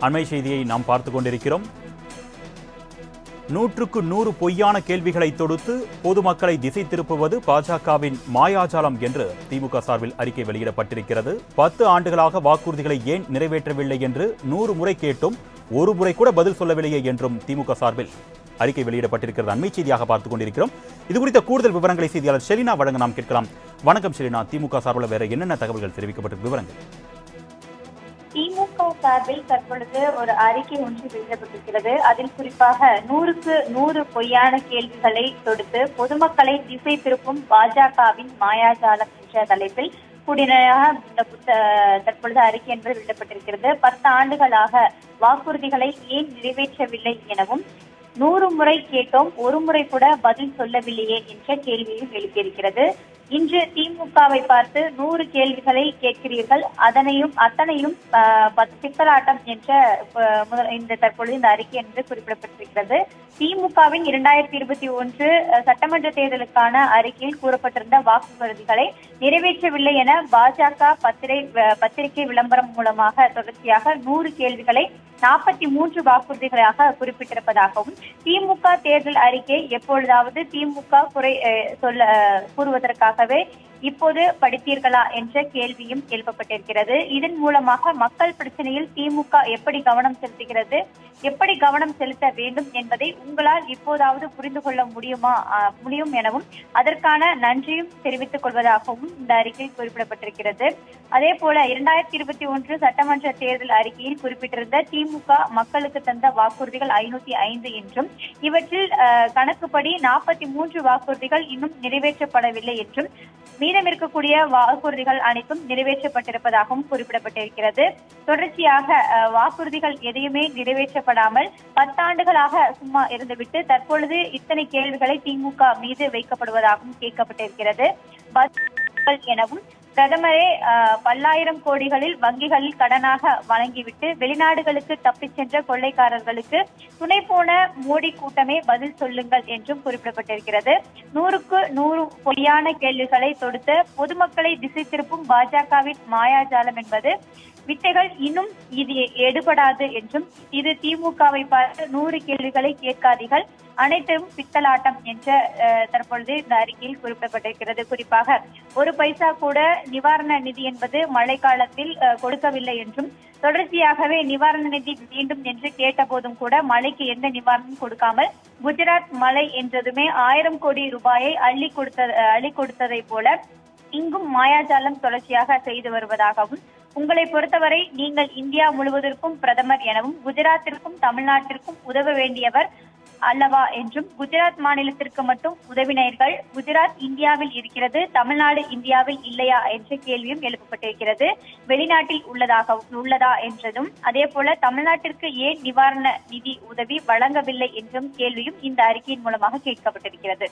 அண்மை செய்தியை நாம் பார்த்து கொண்டிருக்கிறோம். நூற்றுக்கு நூறு பொய்யான கேள்விகளை தொடுத்து பொதுமக்களை திசை திருப்புவது பாஜகவின் மாயாஜாலம் என்று திமுக சார்பில் அறிக்கை வெளியிடப்பட்டிருக்கிறது. பத்து ஆண்டுகளாக வாக்குறுதிகளை ஏன் நிறைவேற்றவில்லை என்று நூறு முறை கேட்டும் ஒரு முறை கூட பதில் சொல்லவில்லையே என்றும் திமுக சார்பில் அறிக்கை வெளியிடப்பட்டிருக்கிறது. அண்மை செய்தியாக பார்த்துக் கொண்டிருக்கிறோம். இது குறித்த கூடுதல் விவரங்களை செய்தியாளர் ஷெலினா வழங்க நாம் கேட்கலாம். வணக்கம் ஷெலினா. திமுக சார்பில் வேற என்னென்ன தகவல்கள் தெரிவிக்கப்பட்டிருக்கு விவரங்கள்? சார்பில் தற்பொழுது ஒரு அறிக்கை ஒன்று வெளியிடப்பட்டிருக்கிறது. அதில் குறிப்பாக நூறுக்கு நூறு பொய்யான கேள்விகளை தொடுத்து பொதுமக்களை திசை திருப்பும் பாஜகவின் மாயாஜாலம் என்ற தலைப்பில் கூடினராக தற்பொழுது அறிக்கை என்பது வெளியிடப்பட்டிருக்கிறது. பத்து ஆண்டுகளாக வாக்குறுதிகளை ஏன் நிறைவேற்றவில்லை எனவும் நூறு முறை கேட்டோம் ஒரு முறை கூட பதில் சொல்லவில்லையே என்ற கேள்வியும் எழுப்பியிருக்கிறது. இன்று திமுகவை பார்த்து நூறு கேள்விகளை கேட்கிறீர்கள். அதனையும் அத்தனையும் சிக்கலாட்டம் என்ற இந்த தற்பொழுது இந்த அறிக்கை என்று குறிப்பிடப்பட்டிருக்கிறது. திமுகவின் இரண்டாயிரத்தி இருபத்தி ஒன்று சட்டமன்ற தேர்தலுக்கான அறிக்கையில் கூறப்பட்டிருந்த வாக்குறுதிகளை நிறைவேற்றவில்லை என பாஜக பத்திரை பத்திரிகை விளம்பரம் மூலமாக தொடர்ச்சியாக நூறு கேள்விகளை நாற்பத்தி மூன்று வாக்குறுதிகளாக குறிப்பிட்டிருப்பதாகவும் திமுக தேர்தல் அறிக்கை எப்பொழுதாவது திமுக குறை அஹ், சொல்ல அஹ், கூறுவதற்காகவே இப்போது படித்தீர்களா என்ற கேள்வியும் எழுப்பப்பட்டிருக்கிறது. இதன் மூலமாக மக்கள் பிரச்சனையில் திமுக எப்படி கவனம் செலுத்துகிறது எப்படி கவனம் செலுத்த வேண்டும் என்பதை உங்களால் இப்போதாவது புரிந்து கொள்ள முடியுமா முடியும் எனவும் அதற்கான நன்றியும் தெரிவித்துக் கொள்வதாகவும் இந்த அறிக்கையில் குறிப்பிடப்பட்டிருக்கிறது. அதே போல இரண்டாயிரத்தி இருபத்தி ஒன்று சட்டமன்ற தேர்தல் அறிக்கையில் குறிப்பிட்டிருந்த திமுக மக்களுக்கு தந்த வாக்குறுதிகள் ஐநூத்தி ஐந்து என்றும் இவற்றில் கணக்குப்படி நாற்பத்தி மூன்று வாக்குறுதிகள் இன்னும் நிறைவேற்றப்படவில்லை என்றும் மீதம் இருக்கக்கூடிய வாக்குறுதிகள் அனைத்தும் நிறைவேற்றப்பட்டிருப்பதாகவும் குறிப்பிடப்பட்டிருக்கிறது. தொடர்ச்சியாக அஹ், வாக்குறுதிகள் எதையுமே நிறைவேற்றப்படாமல் பத்தாண்டுகளாக சும்மா இருந்துவிட்டு தற்பொழுது இத்தனை கேள்விகளை திமுக மீது வைக்கப்படுவதாகவும் கேட்கப்பட்டிருக்கிறது. எனவும் பிரதமரே பல்லாயிரம் கோடிகளில் வங்கிகளில் கடனாக வழங்கிவிட்டு வெளிநாடுகளுக்கு தப்பிச் சென்ற கொள்ளைக்காரர்களுக்கு துணை போன மோடி கூட்டமே பதில் சொல்லுங்கள் என்றும் குறிப்பிடப்பட்டிருக்கிறது. நூறுக்கு நூறு பொய்யான கேள்விகளை தொடுத்து பொதுமக்களை திசை திருப்பும் பாஜகவின் மாயாஜாலம் என்பது வித்தைகள் இன்னும் இது எடுபடாது என்றும் இது திமுகவை பார்த்து நூறு கேள்விகளை கேட்காதீர்கள். அனைத்தும் பித்தலாட்டம் என்ற தற்பொழுது இந்த அறிக்கையில் குறிப்பிடப்பட்டிருக்கிறது. குறிப்பாக ஒரு பைசா கூட நிவாரண நிதி என்பது மழை காலத்தில் கொடுக்கவில்லை என்றும் தொடர்ச்சியாகவே நிவாரண நிதி வேண்டும் என்று கேட்டபோதும் கூட மழைக்கு எந்த நிவாரணம் கொடுக்காமல் குஜராத் மழை என்றதுமே ஆயிரம் கோடி ரூபாயை அள்ளி கொடுத்த அள்ளி கொடுத்ததை போல இங்கும் மாயாஜாலம் தொடர்ச்சியாக செய்து வருவதாகவும் உங்களை பொறுத்தவரை நீங்கள் இந்தியா முழுவதற்கும் பிரதமர் எனவும் குஜராத்திற்கும் தமிழ்நாட்டிற்கும் உதவ வேண்டியவர் அல்லவா என்றும் குஜராத் மாநிலத்திற்கு மட்டும் உதவினீர்கள். குஜராத் இந்தியாவில் இருக்கிறது தமிழ்நாடு இந்தியாவில் இல்லையா என்ற கேள்வியும் எழுப்பப்பட்டிருக்கிறது. வெளிநாட்டில் உள்ளதாக உள்ளதா என்றதும் அதே போல தமிழ்நாட்டிற்கு ஏன் நிவாரண நிதி உதவி வழங்கவில்லை என்றும் கேள்வியும் இந்த அறிக்கையின் மூலமாக கேட்கப்பட்டிருக்கிறது.